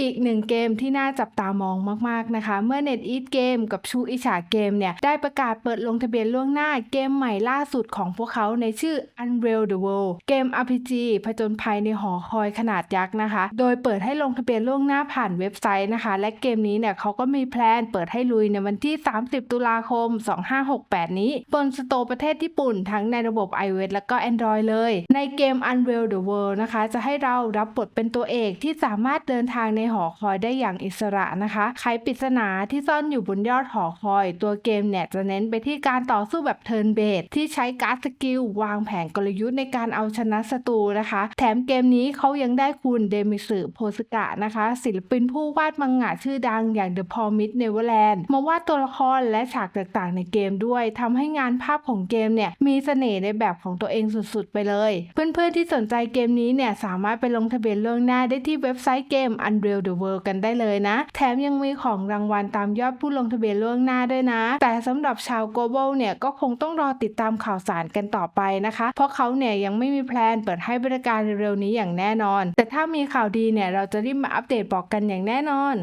อีกหนึ่งเกมที่น่าจับตามองมากๆนะคะ เมื่อ Net Eat Game กับชูอิชาเกมเนี่ย ได้ประกาศเปิดลงทะเบียนล่วงหน้าเกมใหม่ล่าสุดของพวกเขาในชื่อ Unreal the World เกม RPG ผจญภัยในหอคอยขนาดยักษ์นะคะ โดยเปิดให้ลงทะเบียนล่วงหน้าผ่านเว็บไซต์นะคะ และเกมนี้เนี่ยเขาก็มีแพลนเปิดให้ลุยในวันที่ 30 ตุลาคม 2568 นี้ บนสโตร์ประเทศญี่ปุ่น ทั้งในระบบ iOS และก็ Android เลย ในเกม Unreal the World นะคะ จะให้เรารับบทเป็นตัวเอกที่สามารถเดินทางในหอคอยได้อย่างอิสระนะคะไขปริศนาที่ซ่อนอยู่บนยอดหอคอย ตัวเกมเนี่ยจะเน้นไปที่การต่อสู้แบบเทิร์นเบสที่ใช้การ์ดสกิลวางแผนกลยุทธ์ในการเอาชนะศัตรูนะคะ แถมเกมนี้เขายังได้คุณเดมิสึโพสกะนะคะ ศิลปินผู้วาดมังงะชื่อดังอย่าง The Promised Neverland มาวาดตัวละครและฉากต่างๆ ในเกมด้วยทำให้งานภาพของเกมเนี่ยมีเสน่ห์ในแบบของตัวเองสุดๆ ไปเลย เพื่อนๆที่สนใจเกมนี้เนี่ยสามารถไปลงทะเบียนล่วงหน้าได้ที่เว็บไซต์เกม Unreal the World กันได้เลยนะ แถมยังมีของรางวัลตามยอดผู้ลงทะเบียนล่วงหน้าด้วยนะ แต่สำหรับชาว global เนี่ยก็คงต้องรอติดตามข่าวสารกันต่อไปนะคะ เพราะเขาเนี่ยยังไม่มีแพลนเปิดให้บริการเร็วๆนี้อย่างแน่นอน แต่ถ้ามีข่าวดีเนี่ยเราจะรีบมาอัปเดตบอกกันอย่างแน่นอน